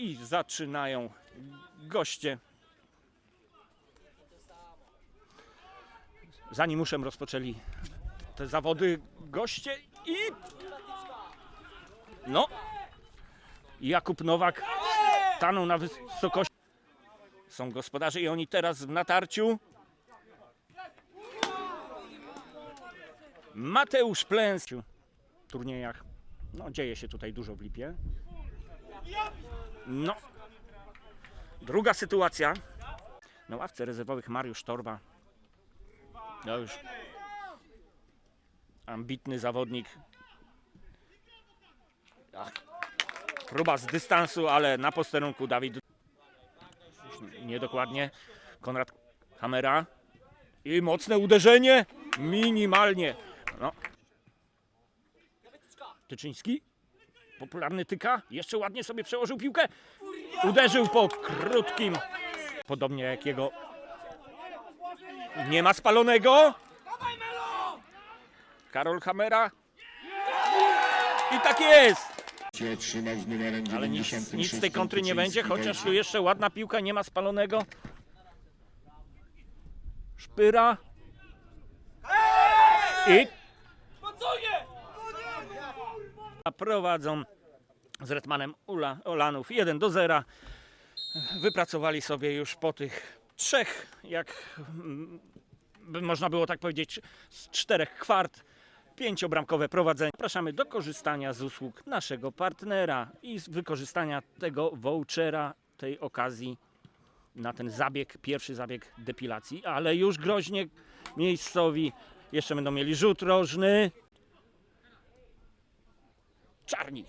I zaczynają goście. Zanim muszę rozpoczęli te zawody goście i no Jakub Nowak stanął na wysokości. Są gospodarze i oni teraz w natarciu. Mateusz Plęs w turniejach. No, dzieje się tutaj dużo w Lipie. No. Druga sytuacja. Na ławce rezerwowych Mariusz Torba. No już ambitny zawodnik. Ach. Próba z dystansu, ale na posterunku Dawid. Niedokładnie. Konrad Hamera. I mocne uderzenie. Minimalnie. No. Tyczyński. Popularny tyka. Jeszcze ładnie sobie przełożył piłkę. Uderzył po krótkim. Podobnie jak jego. Nie ma spalonego. Karol Hamera. I tak jest. Ale nic, 96 nic z tej kontry nie będzie, chociaż tu jeszcze ładna piłka, nie ma spalonego. Szpyra. I prowadzą z Retmanem Ula, Olanów 1 do 0. Wypracowali sobie już po tych trzech, jak mm, można było tak powiedzieć, z czterech kwart pięciobramkowe prowadzenie. Zapraszamy do korzystania z usług naszego partnera i z wykorzystania tego vouchera, tej okazji na ten zabieg, pierwszy zabieg depilacji, ale już groźnie miejscowi jeszcze będą mieli rzut rożny. Czarni.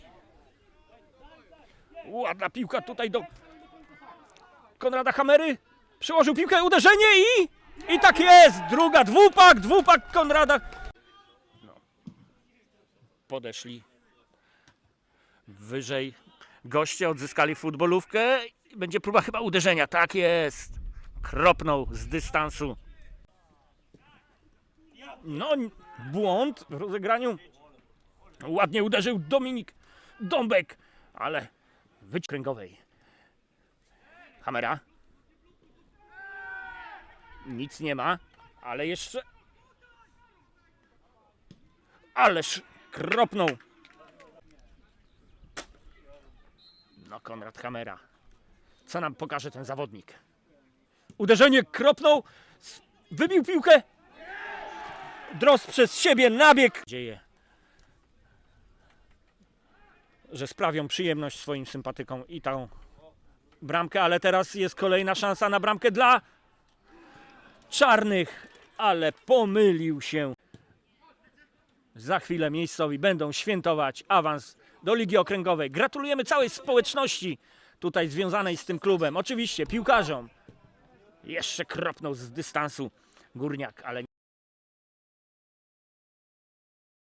Ładna piłka tutaj do Konrada Hamery. Przyłożył piłkę, uderzenie i... I tak jest! Druga, dwupak, dwupak Konrada. No. Podeszli wyżej. Goście odzyskali futbolówkę. Będzie próba chyba uderzenia. Tak jest. Kropnął z dystansu. No, błąd w rozegraniu. Ładnie uderzył Dominik Dąbek, ale wykręgowej. Kamera. Nic nie ma, ale jeszcze. Ależ kropnął. No, Konrad Kamera. Co nam pokaże ten zawodnik? Uderzenie kropnął, wybił piłkę. Dros przez siebie nabieg. Dzieje, że sprawią przyjemność swoim sympatykom i tą bramkę, ale teraz jest kolejna szansa na bramkę dla czarnych, ale pomylił się. Za chwilę miejscowi będą świętować awans do Ligi Okręgowej. Gratulujemy całej społeczności tutaj związanej z tym klubem. Oczywiście piłkarzom. Jeszcze kropnął z dystansu górniak, ale